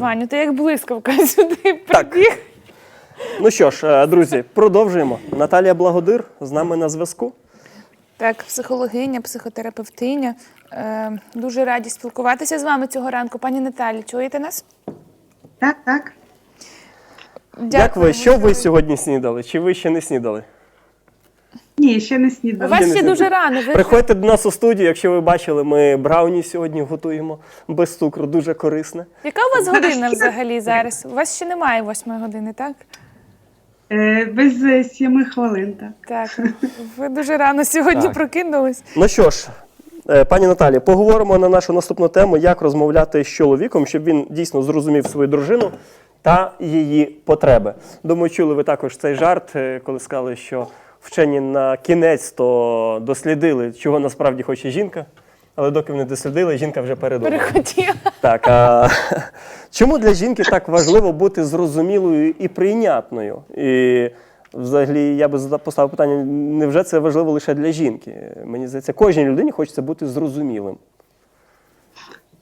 Ваню, ти як блискавка сюди прибіг. Ну що ж, е, друзі, продовжуємо. Наталія Благодир з нами на зв'язку. Так, психологиня, психотерапевтиня. Е, дуже раді спілкуватися з вами цього ранку. Пані Наталі, чуєте нас? Так, так. Як ви? Що ви сьогодні снідали? Чи ви ще не снідали? Ні, ще не У вас ще дуже рано. Ви Приходьте до нас у студію, якщо ви бачили, ми брауні сьогодні готуємо без цукру, дуже корисне. Яка у вас година взагалі зараз? У вас ще немає восьмої години, так? Е, без е, сіми хвилин. Так. Так. Ви дуже рано сьогодні Так. прокинулись. Ну що ж, е, пані Наталі, поговоримо на нашу наступну тему, як розмовляти з чоловіком, щоб він дійсно зрозумів свою дружину та її потреби. Думаю, чули ви також цей жарт, е, коли сказали, що вчені на кінець то дослідили, чого насправді хоче жінка. Але доки вони дослідили, жінка вже передумала. Перехотіла. Так, а чому для жінки так важливо бути зрозумілою і прийнятною? І взагалі я би поставив питання: невже це важливо лише для жінки? Мені здається, кожній людині хочеться бути зрозумілим.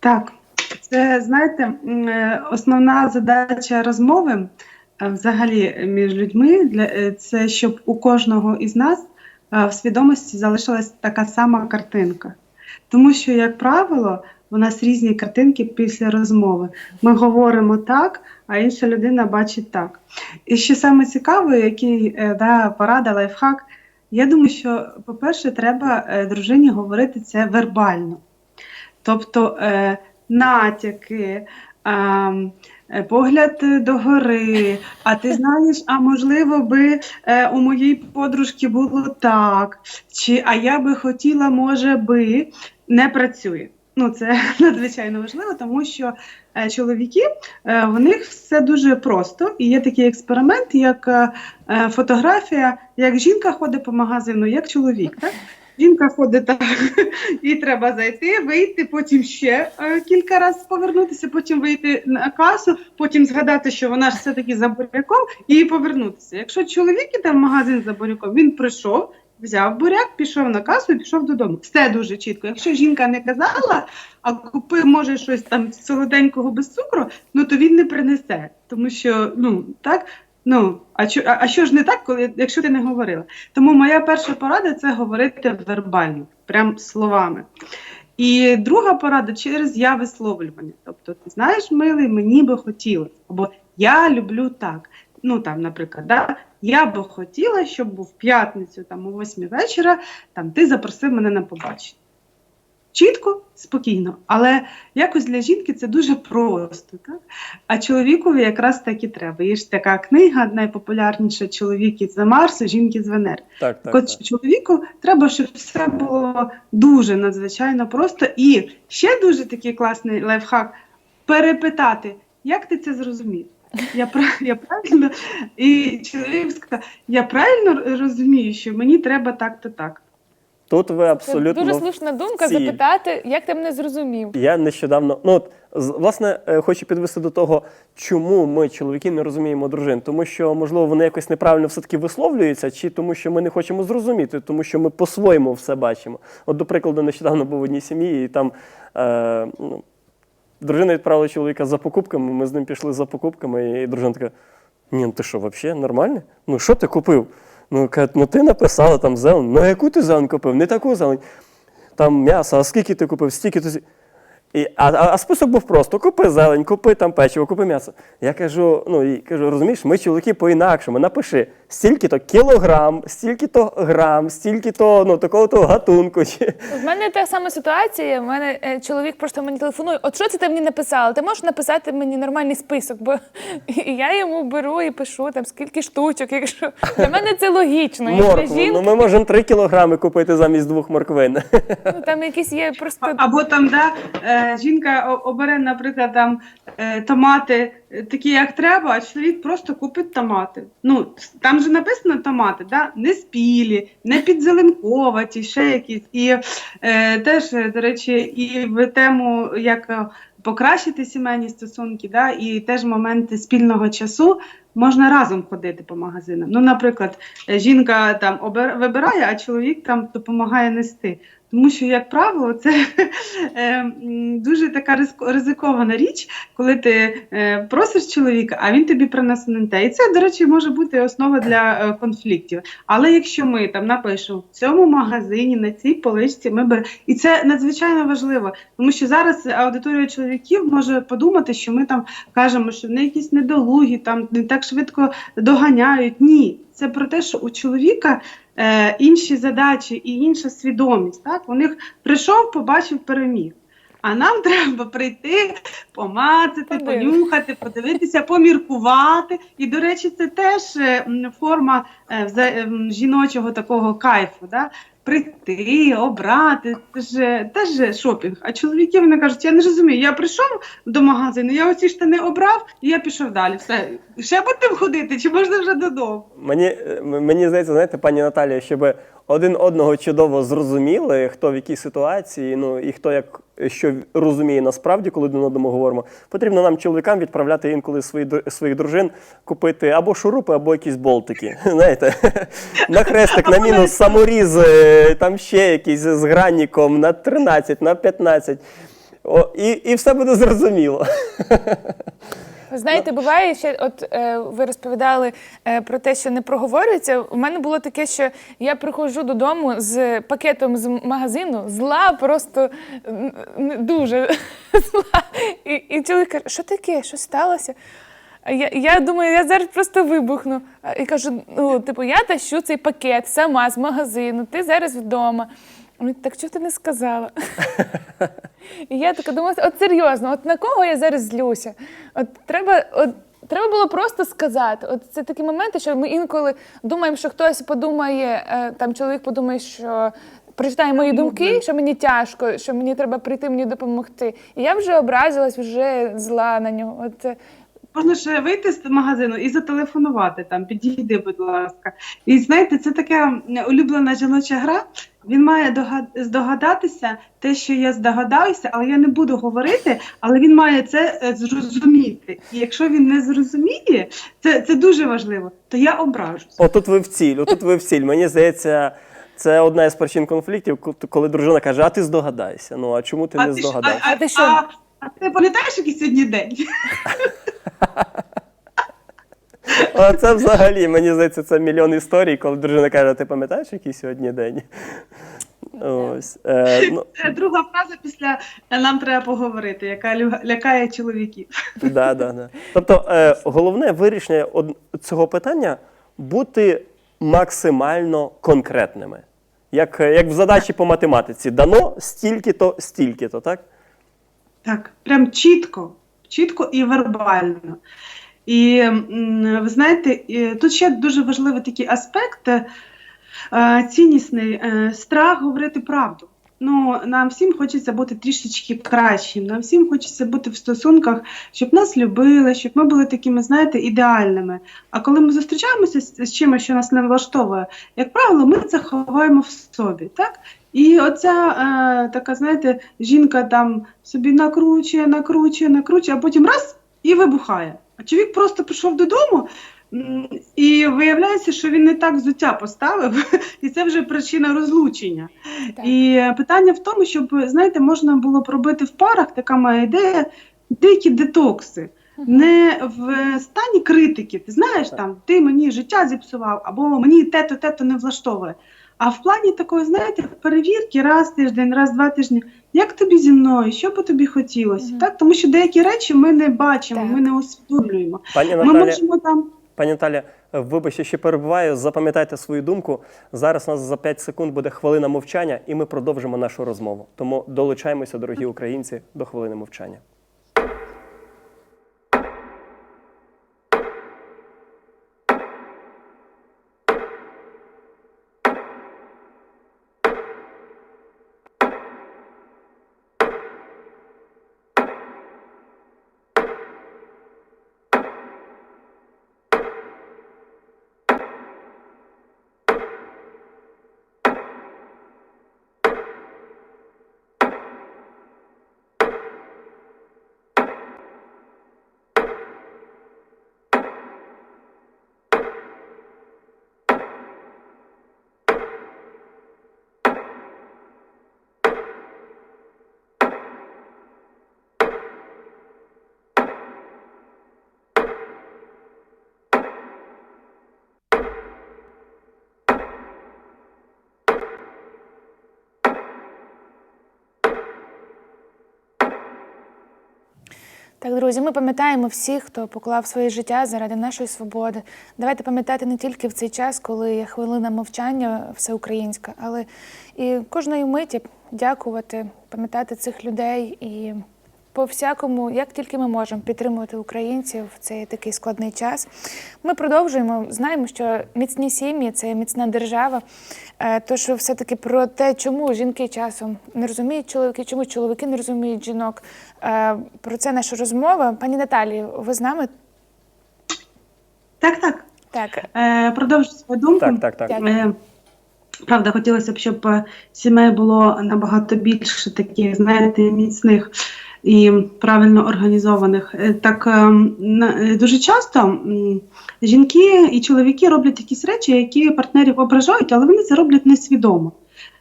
так, це знаєте, е, основна задача розмови взагалі між людьми для е, це щоб у кожного із нас е, в свідомості залишилась така сама картинка. Тому що, як правило, у нас різні картинки після розмови. Ми говоримо так, а інша людина бачить так. І що саме цікаве, який е, да, порада, лайфхак, я думаю, що, по-перше, треба е, дружині говорити це вербально. Тобто е, натяки, е, погляд догори, а ти знаєш, а можливо би е, у моїй подружки було так, чи а я би хотіла, може би, не працює. Ну, це надзвичайно важливо, тому що е, чоловіки е, в них все дуже просто, і є такий експеримент, як е, е, фотографія, як жінка ходить по магазину, як чоловік. Так? Жінка ходить так, і треба зайти, вийти, потім ще е, кілька разів повернутися, потім вийти на касу, потім згадати, що вона ж все-таки за буряком, і повернутися. Якщо чоловік іде в магазин за буряком, він прийшов, взяв буряк, пішов на касу і пішов додому. Все дуже чітко. Якщо жінка не казала, а купив, може, щось там солоденького без цукру, ну то він не принесе. Тому що, ну так. Ну, а що, а, а що ж не так, коли якщо ти не говорила? Тому моя перша порада це говорити вербально, прям словами. І друга порада через я висловлювання. Тобто, ти знаєш, милий, мені би хотілося, або я люблю так. Ну там, наприклад, да, я би хотіла, щоб в п'ятницю, там о 8 вечора, там ти запросив мене на побачення. Чітко, спокійно, але якось для жінки це дуже просто, так? А чоловікові якраз так і треба. Є ж така книга, найпопулярніша чоловіки з Марсу, жінки з Венери. Так, так. От так. чоловіку треба, щоб все було дуже надзвичайно просто. І ще дуже такий класний лайфхак перепитати, як ти це зрозумів? Я, я правильно і чоловік сказав, я правильно розумію, що мені треба так-то так. Тут ви абсолютно Це дуже слушна думка ці. запитати, як ти мене зрозумів. Я нещодавно, ну от власне е, хочу підвести до того, чому ми, чоловіки, не розуміємо дружин. Тому що, можливо, вони якось неправильно все-таки висловлюються, чи тому, що ми не хочемо зрозуміти, тому що ми по-своєму все бачимо. От, до прикладу, нещодавно був в одній сім'ї, і там е, ну, дружина відправила чоловіка за покупками. Ми з ним пішли за покупками, і дружина така: ні, ну ти що, взагалі нормально? Ну що ти купив? Ну, кажуть, ну ти написала там зелень. Ну, яку ти зелень купив? Не таку зелень. Там м'ясо, а скільки ти купив? Стільки ти. І, а, а, а список був просто: купи зелень, купи там печиво, купи м'ясо. Я кажу: ну і кажу, розумієш, ми чоловіки по-інакшому. Напиши, стільки-то кілограм, стільки-то грам, стільки-то ну, такого-то гатунку. В мене та сама ситуація. У мене е, чоловік просто мені телефонує. От що це ти мені написала? Ти можеш написати мені нормальний список, бо і я йому беру і пишу там скільки штучок. Якщо для мене це логічно. Як для Моркву. жінки, Ну ми можемо 3 кілограми купити замість двох морквин. ну, там якісь є просто Або там, да, е, жінка о- обере, наприклад, там е, томати такі, як треба, а чоловік просто купить томати. Ну, там же написано томати, да? не спілі, не підзеленковані, ще якісь. І е, теж, е, до речі, і в тему, як е, покращити сімейні стосунки, да? і теж моменти спільного часу. Можна разом ходити по магазинам. Ну, наприклад, е, жінка там обер... вибирає, а чоловік там допомагає нести. Тому що, як правило, це е, дуже така ризик- ризикована річ, коли ти е, просиш чоловіка, а він тобі принесе не те. І це, до речі, може бути основа для е, конфліктів. Але якщо ми там напишемо в цьому магазині, на цій поличці, ми беремо. І це надзвичайно важливо, тому що зараз аудиторія чоловіків може подумати, що ми там кажемо, що вони якісь недолугі, там не так швидко доганяють. Ні, це про те, що у чоловіка е, інші задачі і інша свідомість. Так? У них прийшов, побачив, переміг. А нам треба прийти, помацати, понюхати, подивитися, поміркувати. І, до речі, це теж форма е, жіночого такого кайфу. Да? Прийти, обрати, це ж теж шопінг. А чоловіки вони кажуть, я не розумію, я прийшов до магазину, я оці штани обрав, і я пішов далі. Все, ще будемо ходити, чи можна вже додому? Мені, мені здається, знаєте, пані Наталія, щоб один одного чудово зрозуміли, хто в якій ситуації, ну і хто як що розуміє насправді, коли до одному говоримо, потрібно нам, чоловікам, відправляти інколи свої, своїх дружин купити або шурупи, або якісь болтики. Знаєте, на хрестик, на мінус саморіз, там ще якийсь з граніком на 13, на 15. О, і, і все буде зрозуміло. Знаєте, буває ще, от е, ви розповідали е, про те, що не проговорюється. У мене було таке, що я приходжу додому з пакетом з магазину, зла, просто м, м, дуже зла. І, і чоловік каже, що таке, що сталося? А Я, я думаю, я зараз просто вибухну. А, І кажу: ну, типу, я тащу цей пакет сама з магазину, ти зараз вдома. Він, так чого ти не сказала? І я така думала, от серйозно, от на кого я зараз злюся? От треба, от треба було просто сказати. От це такі моменти, що ми інколи думаємо, що хтось подумає, е, там чоловік подумає, що. Прочитає мої думки, що мені тяжко, що мені треба прийти мені допомогти. І я вже образилась, вже зла на нього. От е, Можна ще вийти з магазину і зателефонувати там, підійди, будь ласка. І знаєте, це така улюблена жіноча гра. Він має здогадатися те, що я здогадаюся, але я не буду говорити, але він має це е, зрозуміти. І якщо він не зрозуміє, це, це дуже важливо, то я ображусь. Отут ви в ціль, отут ви в ціль. Мені здається, це одна із причин конфліктів, ко- коли дружина каже, а ти здогадайся. Ну а чому ти не ти здогадався? а, А ти що? А, а ти пам'ятаєш, який сьогодні день? А це взагалі, мені здається, це мільйон історій, коли дружина каже, ти пам'ятаєш, який сьогодні день? Ось. Е, ну, Це друга фраза після нам треба поговорити, яка лю- лякає чоловіків. да, да, да. Тобто, е, головне вирішення од- цього питання бути максимально конкретними. Як, е, як в задачі по математиці, дано стільки-то, стільки-то, так? Так, прям чітко, чітко і вербально. І ви знаєте, тут ще дуже важливий такий аспект е, ціннісний е, страх говорити правду. Ну, нам всім хочеться бути трішечки кращим, нам всім хочеться бути в стосунках, щоб нас любили, щоб ми були такими, знаєте, ідеальними. А коли ми зустрічаємося з, з чимось, що нас не влаштовує, як правило, ми це ховаємо в собі, так? І оця е, така, знаєте, жінка там собі накручує, накручує, накручує, а потім раз і вибухає. А чоловік просто прийшов додому. І виявляється, що він не так взуття поставив, і це вже причина розлучення. так. І питання в тому, щоб знаєте, можна було б робити в парах, така моя ідея, деякі детокси. Не в стані критики, ти знаєш, там ти мені життя зіпсував, або мені те-то, те-то не влаштовує. А в плані такої, знаєте, перевірки раз в тиждень, раз в два тижні. Як тобі зі мною? Що би тобі хотілося? Мгм. Так, тому що деякі речі ми не бачимо, Так. ми не усвідомлюємо. Пані Ми Наталя, можемо там Пані Наталя, е, вибачте, ще перебуваю. Запам'ятайте свою думку. Зараз у нас за 5 секунд буде хвилина мовчання, і ми продовжимо нашу розмову. Тому долучаємося, дорогі українці, до хвилини мовчання. Так, друзі, ми пам'ятаємо всіх, хто поклав своє життя заради нашої свободи. Давайте пам'ятати не тільки в цей час, коли є хвилина мовчання всеукраїнська, але і кожної миті дякувати, пам'ятати цих людей і по всякому, як тільки ми можемо підтримувати українців в цей такий складний час. Ми продовжуємо. Знаємо, що міцні сім'ї це міцна держава. Е, Тож все-таки про те, чому жінки часом не розуміють чоловіки, чому чоловіки не розуміють жінок. Е, Про це наша розмова. Пані Наталію, ви з нами? Так, так. Так, Е, продовжу свою думку. Так, так, так. Е, Правда, хотілося б, щоб сімей було набагато більше таких, знаєте, міцних і правильно організованих. Е, Так е, е, дуже часто жінки і чоловіки роблять якісь речі, які партнерів ображають, але вони це роблять несвідомо.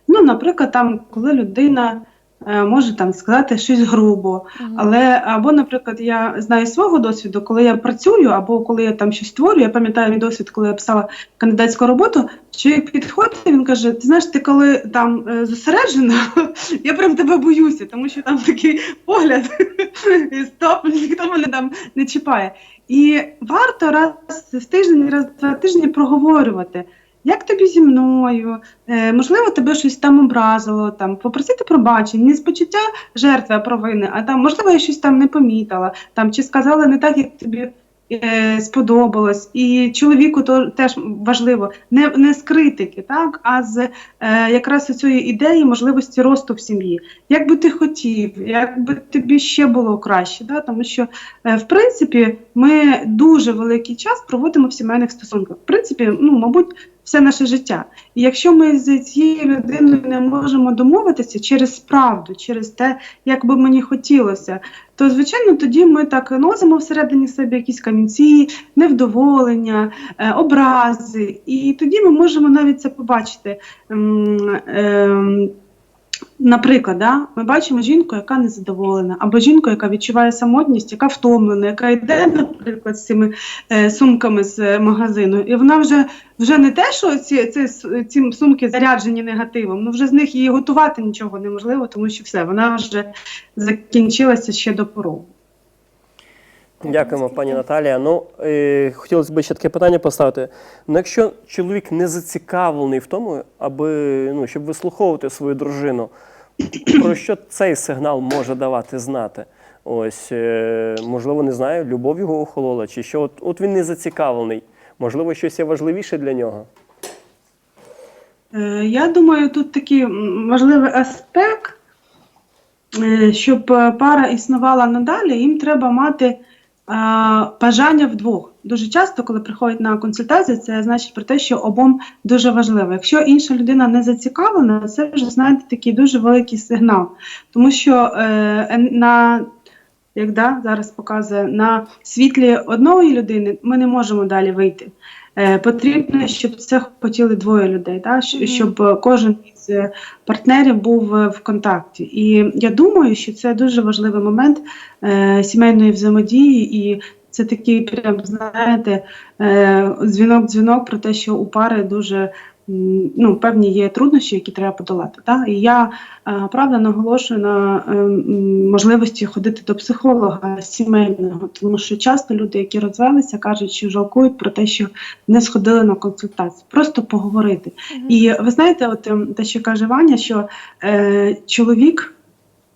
Ну, наприклад, там, коли людина е, може там сказати щось грубо, але або, наприклад, я знаю свого досвіду, коли я працюю, або коли я там щось створюю, я пам'ятаю мій досвід, коли я писала кандидатську роботу. Чоловік підходить, він каже: Ти знаєш, ти коли там е, зосереджена, я прям тебе боюся, тому що там такий погляд, і стоп, ніхто мене там не чіпає. І варто раз в тиждень, раз в два тижні проговорювати. Як тобі зі мною? Е, можливо, тебе щось там образило, там попросити пробачення, не з почуття жертви а провини, а там, можливо, я щось там не помітила, там чи сказала не так, як тобі е, сподобалось. І чоловіку то теж важливо не, не з критики, так, а з е, якраз цієї ідеї можливості росту в сім'ї. Як би ти хотів, як би тобі ще було краще, да? тому що е, в принципі ми дуже великий час проводимо в сімейних стосунках. В принципі, ну мабуть, все наше життя. І якщо ми з цією людиною не можемо домовитися через правду, через те, як би мені хотілося, то звичайно тоді ми так носимо всередині себе якісь камінці, невдоволення, е, образи. І тоді ми можемо навіть це побачити. Ем, Наприклад, да, ми бачимо жінку, яка незадоволена, або жінку, яка відчуває самотність, яка втомлена, яка йде, наприклад, з цими е, сумками з е, магазину, і вона вже вже не те, що ці, ці, ці сумки заряджені негативом, ну вже з них її готувати нічого неможливо, тому що все, вона вже закінчилася ще до порогу. Дякуємо, пані Наталія. Ну, е, хотілося б ще таке питання поставити. Ну, якщо чоловік не зацікавлений в тому, аби ну, щоб вислуховувати свою дружину, про що цей сигнал може давати знати? Ось, е, можливо, не знаю, любов його охолола, чи що от, от він не зацікавлений. Можливо, щось є важливіше для нього. Е, Я думаю, тут такий важливий аспект, е, щоб е, пара існувала надалі, їм треба мати бажання вдвох. Дуже часто, коли приходять на консультацію, це значить про те, що обом дуже важливо. Якщо інша людина не зацікавлена, це вже знаєте такий дуже великий сигнал. Тому що е, на як да, зараз показує на світлі одної людини, ми не можемо далі вийти. Е, потрібно, щоб це хотіли двоє людей, так? щоб е, кожен із е, партнерів був в контакті. І я думаю, що це дуже важливий момент сімейної взаємодії, і це такий, прям знаєте, дзвінок-дзвінок про те, що у пари дуже ну, певні є труднощі, які треба подолати. Да? І я е, правда наголошую на е, можливості ходити до психолога сімейного, тому що часто люди, які розвелися, кажуть, що жалкують про те, що не сходили на консультацію, просто поговорити. І ви знаєте, от ем, те, що каже Ваня, що е, чоловік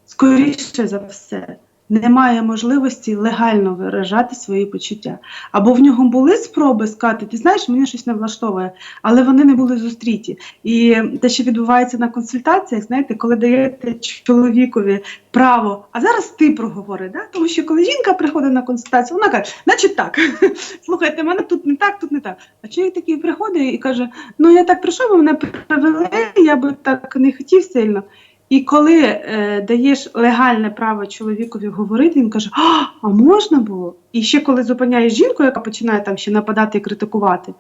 скоріше за все. Не має можливості легально виражати свої почуття. Або в нього були спроби сказати, ти знаєш, мені щось не влаштовує, але вони не були зустріті. І те, що відбувається на консультаціях, знаєте, коли даєте чоловікові право, а зараз ти проговори, да? тому що коли жінка приходить на консультацію, вона каже, значить так, слухайте, мене тут не так, тут не так. А чоловік такий приходить і каже: Ну я так прийшов, мене привели, я би так не хотів сильно. І коли е, даєш легальне право чоловікові говорити, він каже: А, а можна було? І ще коли зупиняєш жінку, яка починає там ще нападати і критикувати,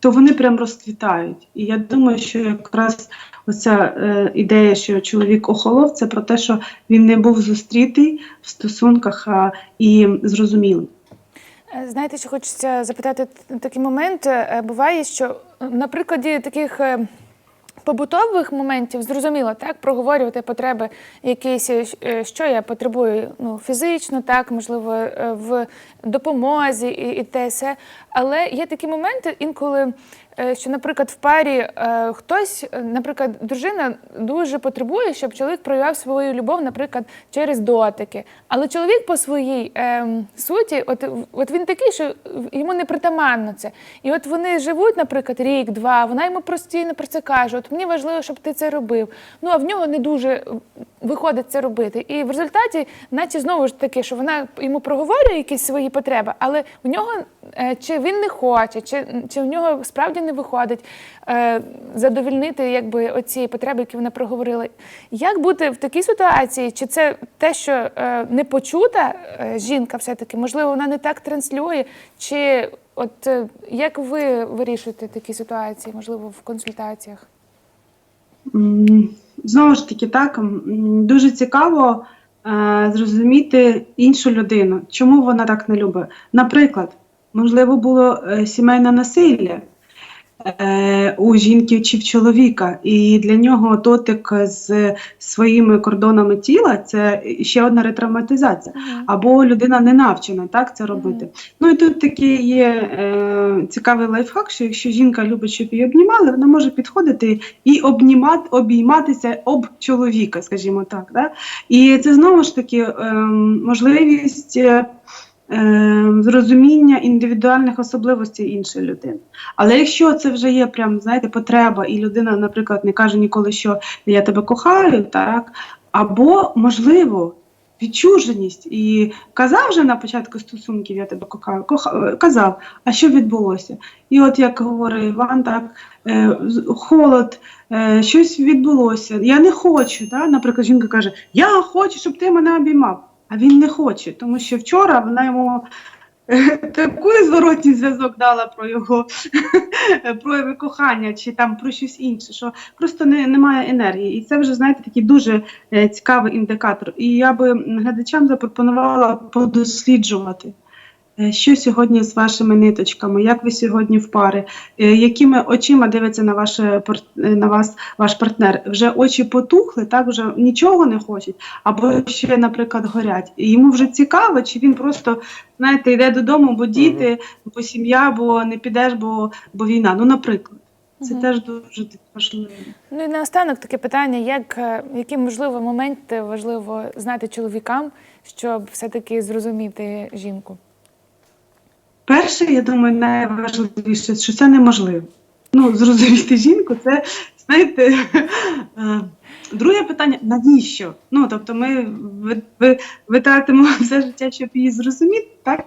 то вони прям розквітають. І я думаю, що якраз оця е, ідея, що чоловік охолов, це про те, що він не був зустрітий в стосунках а, і зрозумілий. Е, Знаєте, що хочеться запитати такий момент. Е, Буває, що на прикладі таких е, побутових моментів зрозуміло, так, проговорювати потреби якісь, е, що я потребую ну, фізично, так, можливо, е, в допомозі і, і те все. Але є такі моменти інколи, е, що, наприклад, в парі е, хтось, е, наприклад, дружина дуже потребує, щоб чоловік проявляв свою любов, наприклад, через дотики. Але чоловік по своїй ем, суті, от, от він такий, що йому не притаманно це. І от вони живуть, наприклад, рік, два, вона йому постійно про це каже: от мені важливо, щоб ти це робив. Ну а в нього не дуже виходить це робити. І в результаті, наче знову ж таки, що вона йому проговорює якісь свої потреби, але в нього е, чи він не хоче, чи, чи в нього справді не виходить е, задовільнити якби оці потреби, які вона проговорила. Як бути в такій ситуації? Чи це те, що е, не почута е, жінка, все-таки, можливо, вона не так транслює, чи от е, як ви вирішуєте такі ситуації, можливо, в консультаціях? Знову ж таки, так дуже цікаво е, зрозуміти іншу людину, чому вона так не любить. Наприклад, можливо, було е, сімейне насилля е, у жінки чи в чоловіка, і для нього дотик з своїми кордонами тіла це ще одна ретравматизація. Або людина не навчена так це робити. Ну і тут такий є е, цікавий лайфхак, що якщо жінка любить, щоб її обнімали, вона може підходити і обнімати, обійматися об чоловіка, скажімо так. Да? І це знову ж таки е, можливість. Е, е, Зрозуміння індивідуальних особливостей іншої людини. Але якщо це вже є прям, знаєте, потреба, і людина, наприклад, не каже ніколи, що я тебе кохаю, так, або, можливо, відчуженість. І казав вже на початку стосунків, я тебе кохаю, коха, казав, а що відбулося? І от як говорить Іван, так, е, холод, е, щось відбулося. Я не хочу. Да? Наприклад, жінка каже, я хочу, щоб ти мене обіймав. А він не хоче, тому що вчора вона йому таку зворотній зв'язок дала про його прояви кохання чи там про щось інше, що просто не, немає енергії. І це вже, знаєте, такий дуже е, цікавий індикатор. І я би глядачам запропонувала подосліджувати. Е, Що сьогодні з вашими ниточками? Як ви сьогодні в пари? Е, Якими очима дивиться на, ваше, е, на вас ваш партнер? Вже очі потухли, так вже нічого не хочуть, або ще, наприклад, горять. І йому вже цікаво, чи він просто знаєте, йде додому, бо діти, бо сім'я, бо не підеш, бо, бо війна. Ну, наприклад, це Мгм. теж дуже важливо. Ну і наостанок таке питання: як, які можливо моменти важливо знати чоловікам, щоб все-таки зрозуміти жінку? Перше, я думаю, найважливіше, що це неможливо. Ну, зрозуміти жінку, це, знаєте, друге питання, навіщо? Ну, тобто ми ви- ви- витратимо все життя, щоб її зрозуміти, так?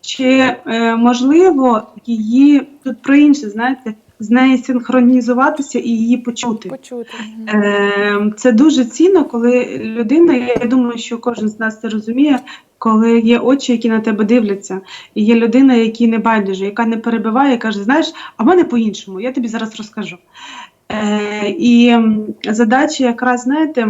Чи е, можливо її тут про інше, знаєте, з нею синхронізуватися і її почути? Почути. Е, Це дуже цінно, коли людина, я думаю, що кожен з нас це розуміє, коли є очі, які на тебе дивляться, і є людина, яка не байдуже, яка не перебиває, і каже: знаєш, а в мене по-іншому, я тобі зараз розкажу. Е, і задача якраз, знаєте,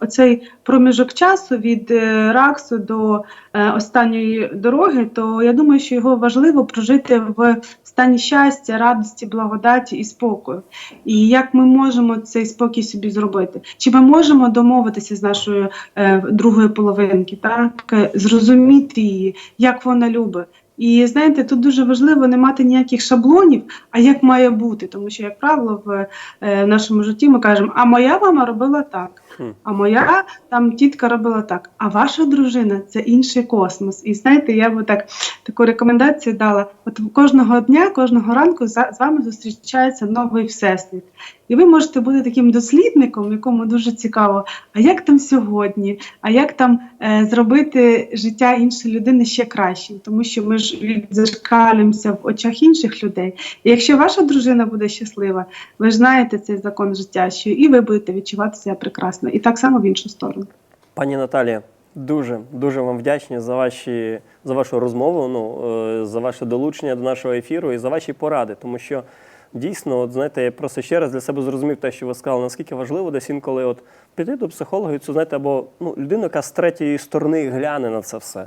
оцей проміжок часу від е, раксу до е, останньої дороги, то я думаю, що його важливо прожити в стані щастя, радості, благодаті і спокою. І як ми можемо цей спокій собі зробити? Чи ми можемо домовитися з нашою е, другою половинки, так зрозуміти її, як вона любить? І знаєте, тут дуже важливо не мати ніяких шаблонів, а як має бути, тому що, як правило, в е, нашому житті ми кажемо, а моя мама робила так, а моя там тітка робила так, а ваша дружина це інший космос. І знаєте, я би так таку рекомендацію дала: от кожного дня, кожного ранку за- з вами зустрічається новий всесвіт. І ви можете бути таким дослідником, якому дуже цікаво, а як там сьогодні, а як там е, зробити життя іншої людини ще кращим, тому що ми ж відзеркалюємося в очах інших людей. І якщо ваша дружина буде щаслива, ви ж знаєте цей закон життя, що і ви будете відчувати себе прекрасно, і так само в іншу сторону. Пані Наталія, дуже дуже вам вдячні за ваші за вашу розмову. Ну е, за ваше долучення до нашого ефіру і за ваші поради, тому що дійсно, от знаєте, я просто ще раз для себе зрозумів те, що ви сказали, наскільки важливо десь інколи от піти до психолога, і це знаєте, або ну людину, яка з третьої сторони гляне на це все.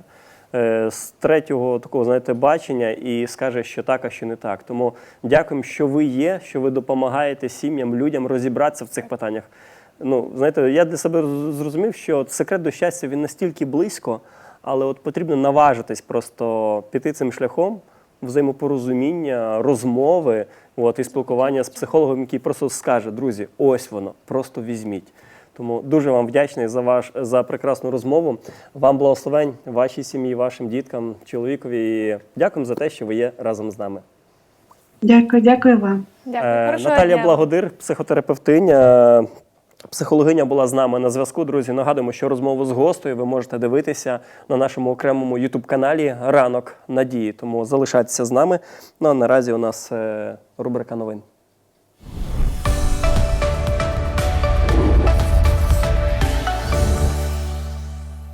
е, з третього такого, знаєте, бачення і скаже, що так, а що не так. Тому дякуємо, що ви є, що ви допомагаєте сім'ям, людям розібратися в цих питаннях. Ну, знаєте, я для себе зрозумів, що от секрет до щастя він настільки близько, але от потрібно наважитись просто піти цим шляхом взаємопорозуміння, розмови, от, і спілкування з психологом, який просто скаже: друзі, ось воно, просто візьміть. Тому дуже вам вдячний за ваш за прекрасну розмову. Вам благословень, вашій сім'ї, вашим діткам, чоловікові. І дякуємо за те, що ви є разом з нами. Дякую, дякую вам. Дякую. Е, Наталія дня. Благодир, психотерапевтиня. Психологиня була з нами на зв'язку. Друзі, нагадуємо, що розмову з гостею ви можете дивитися на нашому окремому ютуб-каналі Ранок Надії. Тому залишайтеся з нами. Ну а наразі у нас е, рубрика новин.